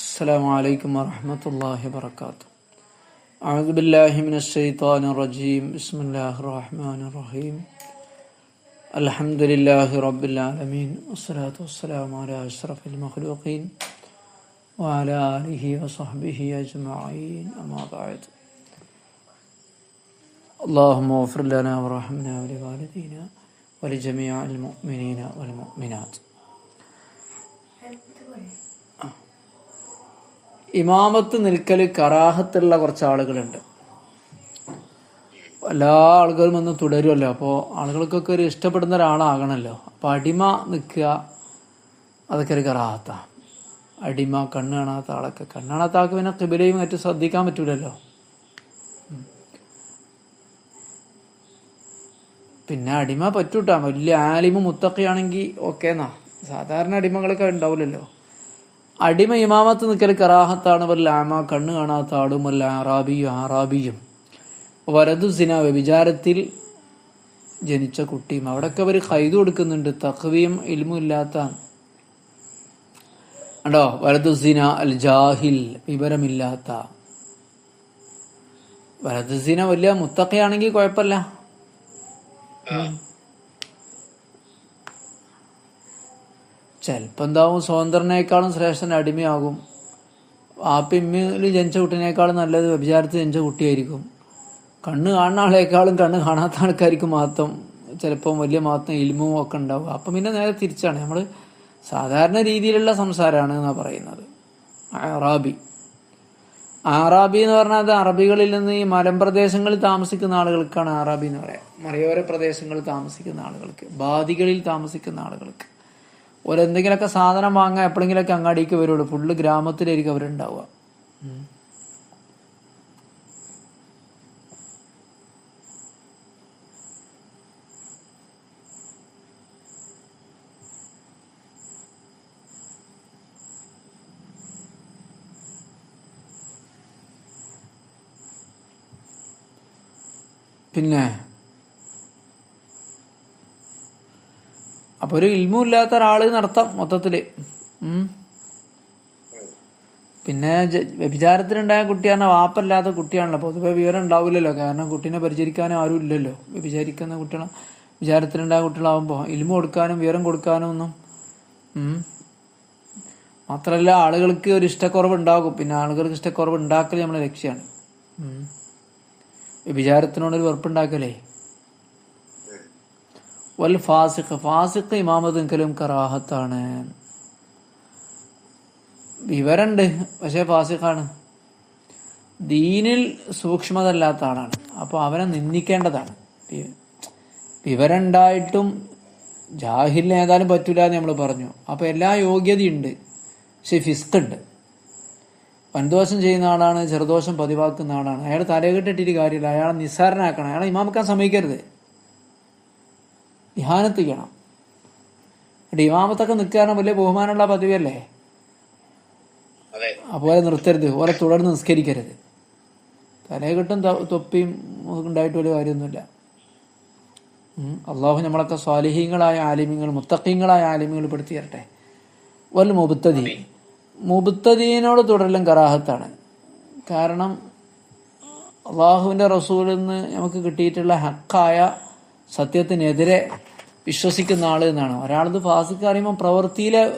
السلام عليكم ورحمة الله وبركاته. أعوذ بالله من الشيطان الرجيم. بسم الله الرحمن الرحيم. الحمد لله رب العالمين والصلاة والسلام على أشرف المخلوقين وعلى آله وصحبه أجمعين. أما بعد. اللهم اغفر لنا وارحمنا ولوالدينا ولجميع المؤمنين والمؤمنات. ഇമാമത്ത് നിൽക്കൽ കറാഹത്തുള്ള കുറച്ച് ആളുകളുണ്ട് എല്ലാ ആളുകളും ഒന്ന് തുടരുമല്ലോ. അപ്പോൾ ആളുകൾക്കൊക്കെ ഒരു ഇഷ്ടപ്പെടുന്ന ഒരാളാകണമല്ലോ അപ്പോൾ അടിമ നിൽക്കുക അതൊക്കെ ഒരു കറാഹത്ത. അടിമ കണ്ണ് കാണാത്ത ആളൊക്കെ. കണ്ണ് കാണാത്ത ആൾക്ക് പിന്നെ കിബിലയും മറ്റും ശ്രദ്ധിക്കാൻ പറ്റൂലല്ലോ. പിന്നെ അടിമ പറ്റൂട്ടാ. വലിയ ആലിമ മുത്തക്കയാണെങ്കിൽ ഓക്കേന്നാ. സാധാരണ അടിമകളൊക്കെ ഉണ്ടാവില്ലല്ലോ അടിമ ഇമാമത്ത് നിൽക്കൽ കറാഹത്താണ്. വല്ല ആമ കണ്ണ് കാണാത്ത ആടും വല്ല ആറാബിയും ആറാബിയും വരതു സിന വ്യഭിചാരത്തിൽ ജനിച്ച കുട്ടിയും. അവിടെയൊക്കെ അവർ കൈതു കൊടുക്കുന്നുണ്ട്. തഖ്വിയും ഇൽമും ഇല്ലാത്ത ഉണ്ടോ വരതു സിന അൽ ജാഹിൽ വിവരമില്ലാത്ത. വരതു സിന വലിയ മുത്തക്കയാണെങ്കിൽ കുഴപ്പമില്ല. ചിലപ്പോൾ എന്താവും സ്വതന്ത്രനേക്കാളും ശ്രേഷ്ഠൻ അടിമയാകും. ആ പിമ്മിൽ ജനിച്ച കുട്ടീനേക്കാളും നല്ലത് വ്യഭിചാരത്തിൽ ജനിച്ച കുട്ടിയായിരിക്കും. കണ്ണ് കാണുന്ന ആളേക്കാളും കണ്ണ് കാണാത്ത ആൾക്കാർക്ക് മാത്രം ചിലപ്പം വലിയ മാത്രം ഇൽമും ഒക്കെ ഉണ്ടാവും അപ്പം പിന്നെ നേരെ തിരിച്ചാണ്. നമ്മൾ സാധാരണ രീതിയിലുള്ള സംസാരമാണ് എന്നാണ് പറയുന്നത്. അറാബി. ആറാബി എന്ന് പറഞ്ഞാൽ അത് അറബികളിൽ നിന്ന് ഈ മലമ്പ്രദേശങ്ങളിൽ താമസിക്കുന്ന ആളുകൾക്കാണ് ആറാബി എന്ന് പറയാം. മലയോര പ്രദേശങ്ങളിൽ താമസിക്കുന്ന ആളുകൾക്ക് ബാദികളിൽ താമസിക്കുന്ന ആളുകൾക്ക്. ഓരെന്തെങ്കിലുമൊക്കെ സാധനം വാങ്ങാൻ എപ്പോഴെങ്കിലൊക്കെ അങ്ങാടിക്ക് വരുള്ളൂ. ഫുള്ള് ഗ്രാമത്തിലായിരിക്കും അവരുണ്ടാവുക. പിന്നെ അപ്പൊ ഒരു ഇൽമും ഇല്ലാത്ത ഒരാൾ നടത്താം മൊത്തത്തിൽ. പിന്നെ വ്യഭിചാരത്തിലുണ്ടായ കുട്ടിയാണ് വാപ്പല്ലാത്ത കുട്ടിയാണല്ലോ. പൊതുവെ വിവരം ഉണ്ടാവില്ലല്ലോ. കാരണം കുട്ടീനെ പരിചരിക്കാനും ആരും ഇല്ലല്ലോ. വ്യഭിചാരിക്കുന്ന കുട്ടികൾ വിചാരത്തിലുണ്ടായ കുട്ടികളാവുമ്പോൾ ഇൽമു കൊടുക്കാനും വിവരം കൊടുക്കാനും ഒന്നും ഉം. മാത്രല്ല ആളുകൾക്ക് ഒരു ഇഷ്ടക്കുറവ് ഉണ്ടാകും പിന്നെ ആളുകൾക്ക് ഇഷ്ടക്കുറവ് ഉണ്ടാക്കൽ നമ്മളെ ലക്ഷ്യമാണ് ഉം. വ്യഭിചാരത്തിനോടൊരു വെറുപ്പുണ്ടാക്കലേ? വൽ ഫാസിഖ്. ഫാസിഖ് ഇമാമത്ത് നിൽക്കലും കറാഹത്താണ്. വിവരണ്ട് പക്ഷേ ഫാസിഖാണ്. ദീനിൽ സൂക്ഷ്മതല്ലാത്ത ആളാണ്. അപ്പോൾ അവനെ നിന്ദിക്കേണ്ടതാണ്. വിവരണ്ടായിട്ടും ജാഹിലിന് ഏതായാലും പറ്റൂല എന്ന് നമ്മൾ പറഞ്ഞു. അപ്പോൾ എല്ലാ യോഗ്യതയുണ്ട്. പക്ഷെ ഫിസ്ക് ഉണ്ട് വൻദോഷം ചെയ്യുന്ന ആളാണ് ചെറുദോഷം പതിവാക്കുന്ന ആളാണ്. അയാൾ തലകെട്ടിട്ട് കാര്യമില്ല. അയാളെ നിസ്സാരനാക്കണം. അയാളെ ഇമാമക്കാൻ സമ്മതിക്കരുത്. ധ്യാനത്ത് ചെയ്യണം എന്നിട്ട് ഇമാമത്തൊക്കെ നിൽക്കാനും വലിയ ബഹുമാനമുള്ള പതിവല്ലേ അതെ. അപ്പോൾ നിർത്തരുത്. ഓരെ തുടർന്ന് നിസ്കരിക്കരുത്. തലകെട്ടും തൊപ്പിയും ഉണ്ടായിട്ട് വലിയ കാര്യമൊന്നുമില്ല. അള്ളാഹു നമ്മളൊക്കെ സ്വാലിഹീങ്ങളായ ആലിമ്യങ്ങൾ മുത്തഖീങ്ങളായ ആലിമ്യങ്ങൾ പെടുത്തി തരട്ടെ. വല്ല മുബത്തതി മുബുത്തദീനോട് തുടരലും കറാഹത്താണ്. കാരണം അള്ളാഹുവിന്റെ റസൂലിൽ നിന്ന് നമുക്ക് കിട്ടിയിട്ടുള്ള ഹക്കായ സത്യത്തിനെതിരെ വിശ്വസിക്കുന്ന ആൾ എന്നാണ്. ഒരാളത് ഫാസിക്ക് അറിയുമ്പോൾ പ്രവൃത്തിയിലെ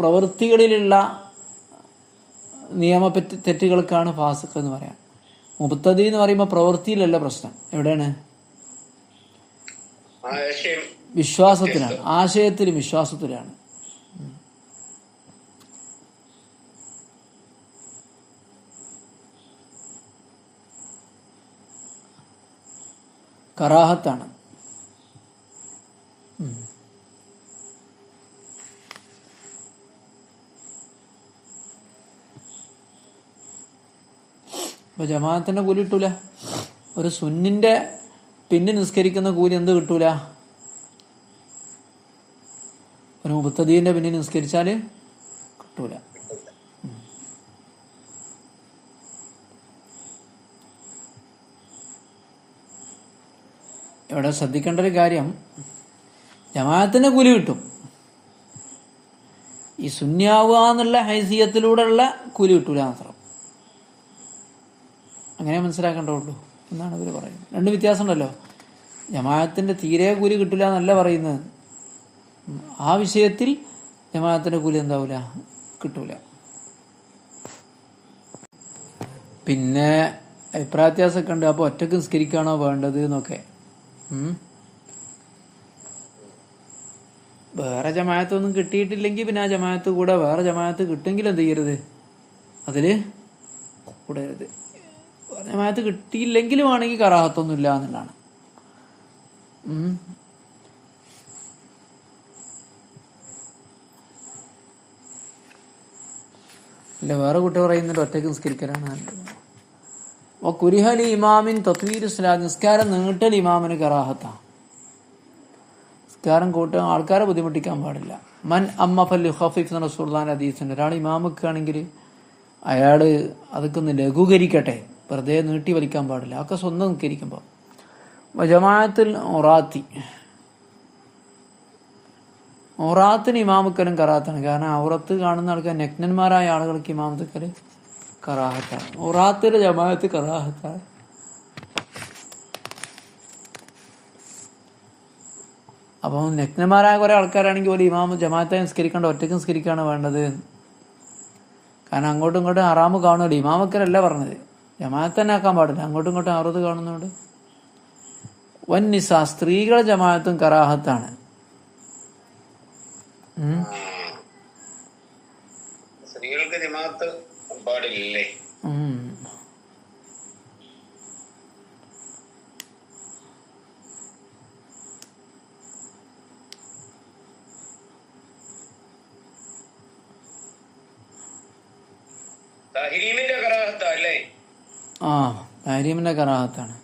പ്രവൃത്തികളിലുള്ള നിയമ തെറ്റുകൾക്കാണ് ഫാസിക്ക് എന്ന് പറയാം. മുപ്പത്തതി എന്ന് പറയുമ്പോൾ പ്രവൃത്തിയിലല്ല പ്രശ്നം. എവിടെയാണ്? വിശ്വാസത്തിലാണ്. ആശയത്തിലും വിശ്വാസത്തിലാണ്. കറാഹത്താണ്. ഉം. അപ്പൊ ജമാഅത്തിന്റെ കൂലി കിട്ടൂല. ഒരു സുന്നിന്റെ പിന്നെ നിസ്കരിക്കുന്ന കൂലി എന്ത് കിട്ടൂല? ഒരു മുപ്പത്തതീന്റെ പിന്നെ നിസ്കരിച്ചാൽ കിട്ടൂല. ഇവിടെ ശ്രദ്ധിക്കേണ്ട ഒരു കാര്യം ജമാഅത്തിന് കൂലി കിട്ടും. ഈ സുന്യാവുക എന്നുള്ള ഹൈസിയത്തിലൂടെയുള്ള കൂലി കിട്ടൂല മാത്രം. അങ്ങനെ മനസ്സിലാക്കേണ്ടതുള്ളൂ എന്നാണ് ഇവർ പറയുന്നത്. രണ്ട് വ്യത്യാസമുണ്ടല്ലോ. ജമാഅത്തിന്റെ തീരെ കൂലി കിട്ടില്ല എന്നല്ല പറയുന്നത്. ആ വിഷയത്തിൽ ജമാഅത്തിന്റെ കൂലി എന്താവില്ല കിട്ടൂല. പിന്നെ അഭിപ്രായ വ്യത്യാസമൊക്കെ ഉണ്ട്. അപ്പോൾ ഒറ്റയ്ക്ക് നിസ്കരിക്കാണോ വേണ്ടത് എന്നൊക്കെ. വേറെ ജമാഅത്തൊന്നും കിട്ടിയിട്ടില്ലെങ്കിൽ പിന്നെ ആ ജമാഅത്ത് കൂടെ വേറെ ജമാഅത്ത് കിട്ടുമെങ്കിൽ എന്ത് ചെയ്യരുത്? അതിൽ കൂടരുത്. വേറെ ജമാഅത്ത് കിട്ടിയില്ലെങ്കിലും ആണെങ്കിൽ കറാഹത്തൊന്നും ഇല്ല എന്നുള്ളതാണ്. ഇല്ല വേറെ കുട്ടി പറയുന്നുണ്ട് ഒറ്റയ്ക്ക് നിസ്കരിക്കലാണ്. നല്ലത് കുരിഹലി ഇമാമിൻ തത്വീർ സ്ലാ നിസ്കാരം നീട്ടൽ ഇമാമിന് കറാഹത്താണ് നിസ്കാരം കൂട്ടുക ആൾക്കാരെ ബുദ്ധിമുട്ടിക്കാൻ പാടില്ല. മൻ അമ്മ ഫൽ ഹഫീഫ് എന്ന റസൂർദാൻ ഹദീസുണ്ട്. ഒരാൾ ഇമാമൊക്കെയാണെങ്കിൽ അയാൾ അതൊക്കെ ഒന്ന് ലഘൂകരിക്കട്ടെ. വെറുതെ നീട്ടി വലിക്കാൻ പാടില്ല. അതൊക്കെ സ്വന്തം നിസ്കരിക്കുമ്പോൾ ജമാഅത്തിൽ ഒറാത്തി ഒറാത്തിന് ഇമാമുക്കലും കറാത്താണ്. കാരണം ഔറത്ത് കാണുന്ന ആൾക്കാർ നഗ്നന്മാരായ ആളുകൾക്ക് ഇമാമത്തുക്കൽ കറാഹത്താണ് ഒറാത്തിലെ ജമാഅത്ത് കറാഹത്താണ് അപ്പം നഗ്നന്മാരായ കുറെ ആൾക്കാരാണെങ്കിൽ ഒരു ഇമാമ ജമാഅത്തെ നിസ്കരിക്കേണ്ട ഒറ്റയ്ക്ക് നിസ്കരിക്കുകയാണ് വേണ്ടത്. കാരണം അങ്ങോട്ടും ഇങ്ങോട്ടും ആറാമ് കാണുമല്ലോ ഇമാമക്കരല്ല പറഞ്ഞത്. ജമാഅത്ത് തന്നെ ആക്കാൻ പാടില്ല. അങ്ങോട്ടും ഇങ്ങോട്ടും ആറുത് കാണുന്നുണ്ട്. വൻ നിസ സ്ത്രീകളെ ജമാഅത്തും കറാഹത്താണ് ഉം. സ്ത്രീകൾക്ക് ജമാഅത്ത് പാടില്ലേ ഉം. തഹരീമിന്റെ കറാഹത്ത അല്ലേ ആ മാരീമിന്റെ കറാഹത്താണ്.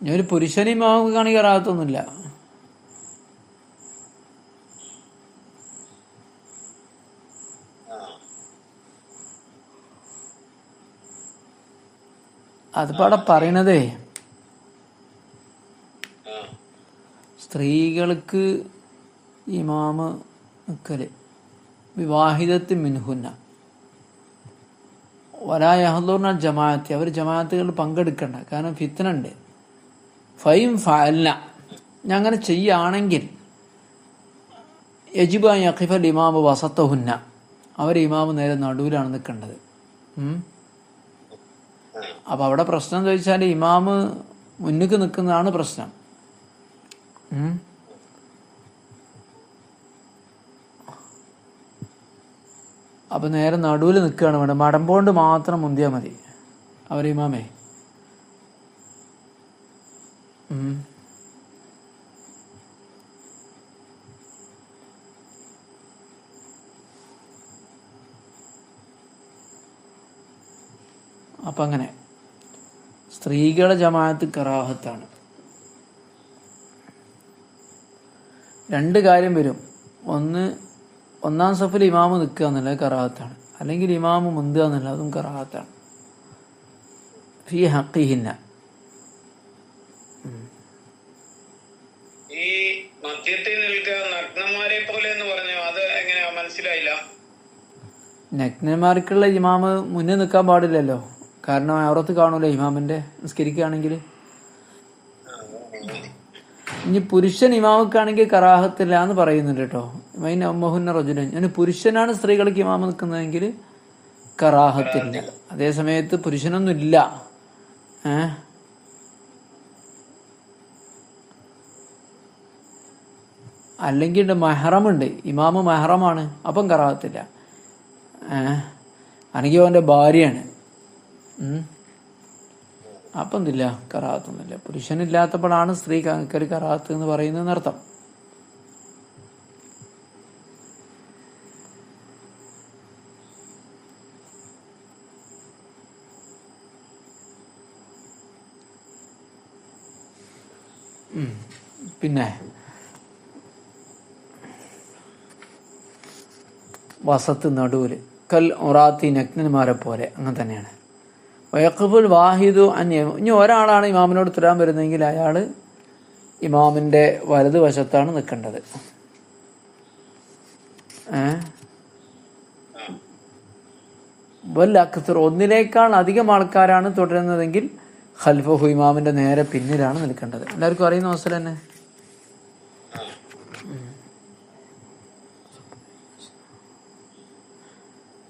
ഞാൻ ഒരു പുരുഷനെയും ഇമാമക്കാണെങ്കിൽ കറാഹത്തൊന്നുമില്ല. ആ അതിപ്പോ അവിടെ പറയണതേ സ്ത്രീകൾക്ക് ഇമാമ് നിക്കൽ വിവാഹിതത്തിൽ മിൻഹുന്ന വലായഹദൂർണ ജമാഅത്തി. അവർ ജമാഅത്തുകളിൽ പങ്കെടുക്കണ്ട. കാരണം ഫിത്തന ഉണ്ട് ഫൈം ഫഅൽന. ഞാൻ അങ്ങനെ ചെയ്യുകയാണെങ്കിൽ യജിബ യഖിഫൽ ഇമാമ് വസത്തഹുന്ന അവർ ഇമാമ് നേരെ നടുവിലാണ് നിൽക്കേണ്ടത്. അപ്പം അവിടെ പ്രശ്നം ചോദിച്ചാൽ ഇമാമ് മുന്നിക്ക് നിൽക്കുന്നതാണ് പ്രശ്നം. ഉം. അപ്പൊ നേരെ നടുവിൽ നിൽക്കുകയാണ് വേണ്ടത്. മടമ്പോണ്ട് മാത്രം മുന്തിയാൽ മതി. അവർ ഇമാമേ. അപ്പൊ അങ്ങനെ. സ്ത്രീകളുടെ ജമാഅത്ത് കറാഹത്താണ്. രണ്ട് കാര്യം വരും. ഒന്ന് ഒന്നാം സഫിൽ ഇമാമ് നിൽക്കുക എന്നുള്ളത് കറാഹത്താണ്. അല്ലെങ്കിൽ ഇമാമ് മുന്തുക എന്നുള്ളത് അതും കറാഹത്താണ്. ഫി ഹക്കിഹിന്ന ഈ മധ്യത്തിൽ നിൽക്കുക നഗ്നന്മാരെ പോലെ എന്ന് പറഞ്ഞു അത് എങ്ങനെയാ മനസ്സിലായില്ല? നഗ്നന്മാർക്കുള്ള ഇമാമ് മുന്നിൽ നിൽക്കാൻ പാടില്ലല്ലോ. കാരണം അവർത്ത് കാണൂല ഇമാമിന്റെ? നിസ്കരിക്കുകയാണെങ്കിൽ. ഇനി പുരുഷൻ ഇമാമക്കാണെങ്കിൽ കറാഹത്തില്ല എന്ന് പറയുന്നുണ്ട് കേട്ടോ. മൈൻ അമ്മഹുന്ന റജുലൻ. ഞാൻ പുരുഷനാണ് സ്ത്രീകൾക്ക് ഇമാമ നിൽക്കുന്നതെങ്കിൽ കറാഹത്തില്ല. അതേ സമയത്ത് പുരുഷനൊന്നുമില്ല ഏ? അല്ലെങ്കിൽ മെഹറമുണ്ട്. ഇമാമ് മെഹറമാണ്. അപ്പം കറാഹത്തില്ല. ഏ? അല്ലെങ്കിൽ അവന്റെ ഭാര്യയാണ്. അപ്പം എന്തില്ല? കറാഹത്തൊന്നുമില്ല. പുരുഷനില്ലാത്തപ്പോഴാണ് സ്ത്രീ കരു കറാഹത്ത് എന്ന് പറയുന്നത് പിന്നെ വസത്ത് നടുവിൽ കൽ ഒറാത്തി നഗ്നന്മാരെ പോലെ അങ്ങനെ തന്നെയാണ്. വയക്കബുൽ വാഹിദു അന്യ ഇനി ഒരാളാണ് ഇമാമിനോട് തരാൻ വരുന്നതെങ്കിൽ അയാൾ ഇമാമിന്റെ വലതുവശത്താണ് നിൽക്കേണ്ടത്. വൽ അക്സർ ഒന്നിനേക്കാൾ അധികം ആൾക്കാരാണ് തുടരുന്നതെങ്കിൽ ഖൽഫഹു ഇമാമിന്റെ നേരെ പിന്നിലാണ് നിൽക്കേണ്ടത്. എല്ലാവർക്കും അറിയുന്ന അവസരം തന്നെ?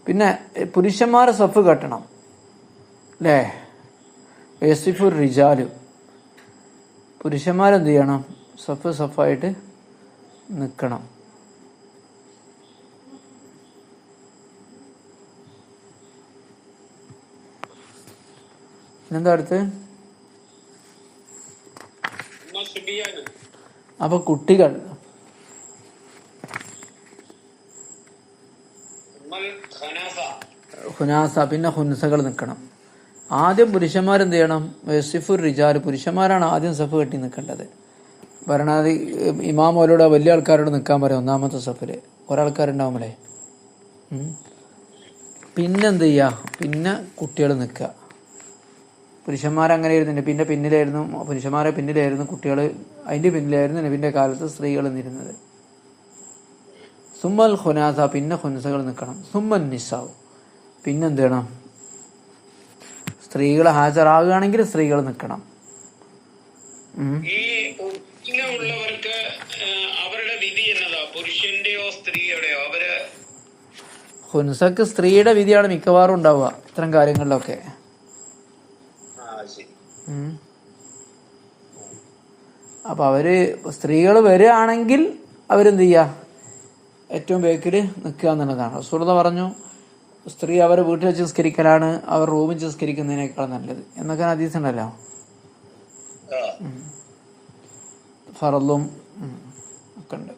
പിന്നെ പുരുഷന്മാർ പുരുഷന്മാരെ സഫ് കെട്ടണം. അല്ലേ യസിഫുർ റിജാലു. പുരുഷന്മാരെന്ത് ചെയ്യണം? സഫ് സഫായിട്ട് നിൽക്കണം പിന്നെന്താ അടുത്ത്? അപ്പൊ കുട്ടികൾ ഉമ്മൽ ഖനാസ ഹുനാസ പിന്നെ ഹുൻസകൾ നിൽക്കണം. ആദ്യം പുരുഷന്മാരെന്ത് ചെയ്യണം സിഫുർ റിജാൽ പുരുഷന്മാരാണ് ആദ്യം സഫ് കെട്ടി നിൽക്കേണ്ടത്. ഭരണാധി ഇമാമോലോട് വലിയ ആൾക്കാരോട് നിൽക്കാൻ പറയും ഒന്നാമത്തെ സഫിൽ ഒരാൾക്കാരുണ്ടാവുമ്പോഴേ ഉം. പിന്നെന്ത് ചെയ്യുക പിന്നെ കുട്ടികൾ നിൽക്കുക. പുരുഷന്മാരങ്ങനെ ഇരുന്നില്ല പിന്നെ പിന്നിലായിരുന്നു പുരുഷന്മാരെ പിന്നിലായിരുന്നു കുട്ടികൾ അതിന്റെ പിന്നിലായിരുന്നു നബിന്റെ കാലത്ത് സ്ത്രീകൾ നിന്നിരുന്നത് സുമ്മൽ ഖുനാസ പിന്നെ ഖുൻസകൾ നിൽക്കണം. സുമ്മൻ നിസാവ് പിന്നെന്ത് ചെയ്യണം സ്ത്രീകൾ ഹാജരാകുകയാണെങ്കിൽ സ്ത്രീകൾ നിൽക്കണം. ഉം. ഈ ഉള്ളവർക്ക് അവരുടെ വിധി എന്നതാ? പുരുഷന്റെയോ സ്ത്രീയുടെയോ? അവർ ഹുൻസക്ക് സ്ത്രീയുടെ വിധിയാണ് മിക്കവാറും ഉണ്ടാവുക ഇത്തരം കാര്യങ്ങളിലൊക്കെ. അപ്പൊ അവർ സ്ത്രീകൾ വരികയാണെങ്കിൽ അവരെന്ത് ചെയ്യുക? ഏറ്റവും ബേക്കിൽ നിൽക്കുക എന്നുള്ളതാണ്. സുഹൃത പറഞ്ഞു സ്ത്രീ അവർ വീട്ടിൽ വെച്ച് സംസ്കരിക്കലാണ് അവർ റൂമിൽ സംസ്കരിക്കുന്നതിനേക്കാൾ നല്ലത്. എന്നൊക്കെ ഹദീസ് ഉണ്ടല്ലോ. ഫറലും ഒക്കെ ഉണ്ട്.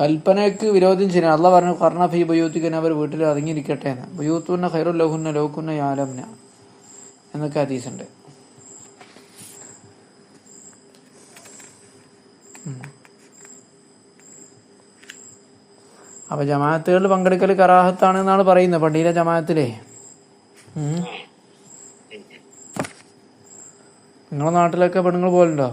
കൽപ്പനയ്ക്ക് വിരോധം ചെയ്യാൻ അല്ല പറഞ്ഞു കർണ ഫി ബയൂത്തിക്കൻ അവർ വീട്ടിൽ അടങ്ങിയിരിക്കട്ടെ എന്ന്. ബയൂത്തുന്ന ഖൈറുൽ ലഹുന്ന ലോക്കുന്ന യാലംന എന്നൊക്കെ ഹദീസുണ്ട് ഉം. അപ്പൊ ജമാഅത്തുകളിൽ പങ്കെടുക്കൽ കറാഹത്താണ് എന്നാണ് പറയുന്നത് പള്ളിയിലെ ജമാഅത്തിലേ. നിങ്ങളെ നാട്ടിലൊക്കെ പെണ്ണുങ്ങൾ പോലുണ്ടോ